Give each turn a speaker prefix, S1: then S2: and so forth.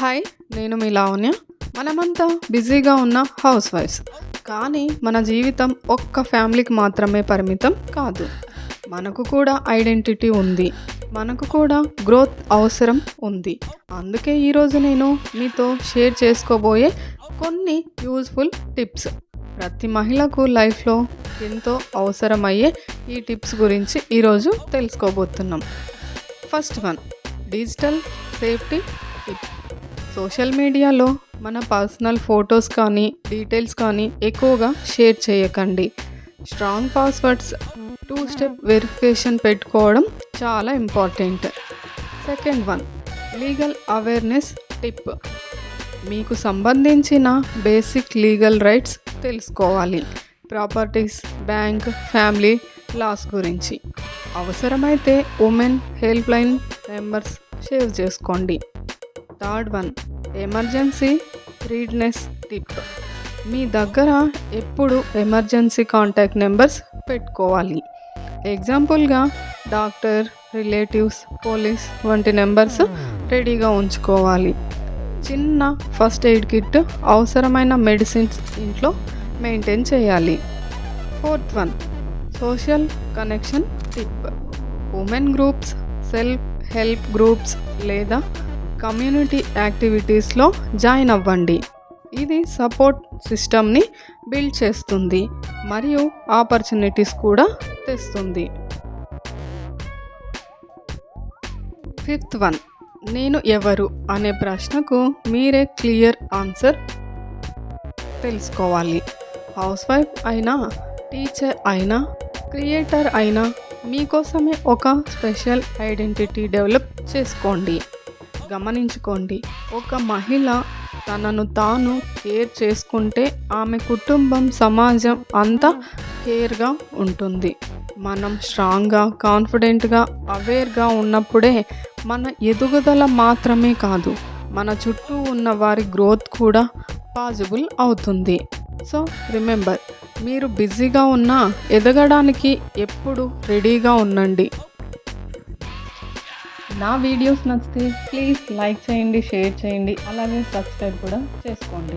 S1: Hi నేను మీ లావణ్య. మనమంతా బిజీగా ఉన్న హౌస్ వైఫ్స్ కానీ మన జీవితం ఒక్క ఫ్యామిలీకి మాత్రమే పరిమితం కాదు. మనకు కూడా ఐడెంటిటీ ఉంది. మనకు కూడా గ్రోత్ అవసరం ఉంది. అందుకే ఈరోజు నేను మీతో షేర్ చేసుకోబోయే కొన్ని యూజ్ఫుల్ టిప్స్. ప్రతి మహిళకు లైఫ్లో ఎంతో అవసరమయ్యే ఈ టిప్స్ గురించి ఈరోజు తెలుసుకోబోతున్నాం. First one digital safety tip. Social మీడియాలో మన పర్సనల్ ఫొటోస్ కానీ డీటెయిల్స్ కానీ ఎక్కువగా షేర్ చేయకండి. Strong passwords two step verification పెట్టుకోవడం చాలా important. Second one legal awareness tip. మీకు సంబంధించిన బేసిక్ లీగల్ రైట్స్ తెలుసుకోవాలి. ప్రాపర్టీస్ బ్యాంక్ ఫ్యామిలీ లాస్ గురించి. అవసరమైతే women help line numbers save చేసుకోండి. Third one emergency readiness tip. మీ దగ్గర ఎప్పుడు ఎమర్జెన్సీ కాంటాక్ట్ నెంబర్స్ పెట్టుకోవాలి. ఎగ్జాంపుల్గా డాక్టర్ రిలేటివ్స్ పోలీస్ వంటి నెంబర్స్ రెడీగా ఉంచుకోవాలి. చిన్న ఫస్ట్ ఎయిడ్ కిట్ అవసరమైన మెడిసిన్స్ ఇంట్లో మెయింటైన్ చేయాలి. Fourth one social connection tip. Women groups self help groups లేదా కమ్యూనిటీ యాక్టివిటీస్లో జాయిన్ అవ్వండి. ఇది సపోర్ట్ సిస్టమ్ని బిల్డ్ చేస్తుంది మరియు ఆపర్చునిటీస్ కూడా తెస్తుంది. ఫిఫ్త్ వన్ నేను ఎవరు అనే ప్రశ్నకు మీరే క్లియర్ ఆన్సర్ తెలుసుకోవాలి. హౌస్ వైఫ్ అయినా టీచర్ అయినా క్రియేటర్ అయినా మీకోసమే ఒక స్పెషల్ ఐడెంటిటీ డెవలప్ చేసుకోండి. గమనించుకోండి. ఒక మహిళ తనను తాను కేర్ చేసుకుంటే ఆమె కుటుంబం సమాజం అంతా కేర్గా ఉంటుంది. మనం స్ట్రాంగ్గా కాన్ఫిడెంట్గా అవేర్గా ఉన్నప్పుడే మన ఎదుగుదల మాత్రమే కాదు మన చుట్టూ ఉన్న వారి గ్రోత్ కూడా పాజిబుల్ అవుతుంది. సో రిమెంబర్ మీరు బిజీగా ఉన్నా ఎదగడానికి ఎప్పుడు రెడీగా ఉండండి. నా వీడియోస్ నచ్చితే ప్లీజ్ లైక్ చేయండి షేర్ చేయండి అలాగే సబ్స్క్రైబ్ కూడా చేసుకోండి.